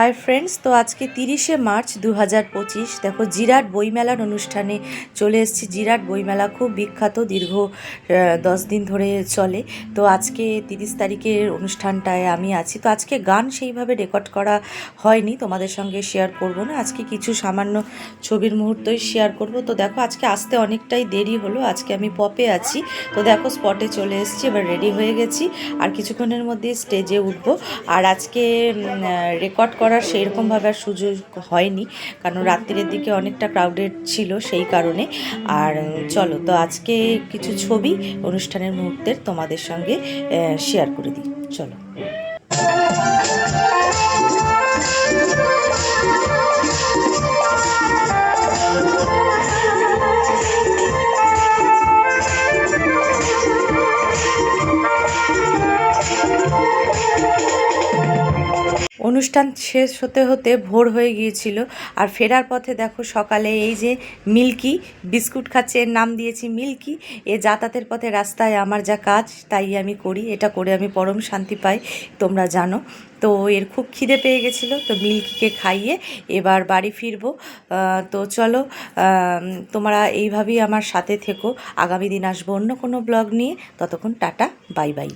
Hi friends তো আজকে তিরিশে মার্চ দু হাজার পঁচিশ। দেখো, জিরাট বইমেলার অনুষ্ঠানে চলে এসেছি। জিরাট বইমেলা খুব বিখ্যাত, দীর্ঘ দশ দিন ধরে চলে। তো আজকে তিরিশ তারিখের অনুষ্ঠানটায় আমি আছি। তো আজকে গান সেইভাবে রেকর্ড করা হয়নি, তোমাদের সঙ্গে শেয়ার করব না। আজকে কিছু সামান্য ছবির মুহূর্তই শেয়ার করব। তো দেখো, আজকে আসতে অনেকটাই দেরি হলো। আজকে আমি পপে আছি। তো দেখো স্পটে চলে এসেছি, এবার রেডি হয়ে গেছি। আর কিছুক্ষণের মধ্যে স্টেজে উঠবো। আর আজকে রেকর্ড করার সেরকমভাবে আর সুযোগ হয়নি, কারণ রাত্রির দিকে অনেকটা ক্রাউডেড ছিল সেই কারণে। আর চলো, তো আজকে কিছু ছবি অনুষ্ঠানের মুহূর্তের তোমাদের সঙ্গে শেয়ার করে দিই। চলো। অনুষ্ঠান শেষ হতে হতে ভোর হয়ে গিয়েছিল। আর ফেরার পথে দেখো সকালে এই যে মিল্কি বিস্কুট খাচ্ছে, এর নাম দিয়েছি মিল্কি। এ যাতায়াতের পথে রাস্তায় আমার যা কাজ, তাই আমি করি। এটা করে আমি পরম শান্তি পাই, তোমরা জানো। তো এর খুব খিদে পেয়ে গেছিল, তো মিল্কিকে খাইয়ে এবার বাড়ি ফিরবো। তো চলো তোমরা এইভাবেই আমার সাথে থেকো। আগামী দিন আসব অন্য কোনো ব্লগ নিয়ে। ততক্ষণ টাটা, বাই বাই।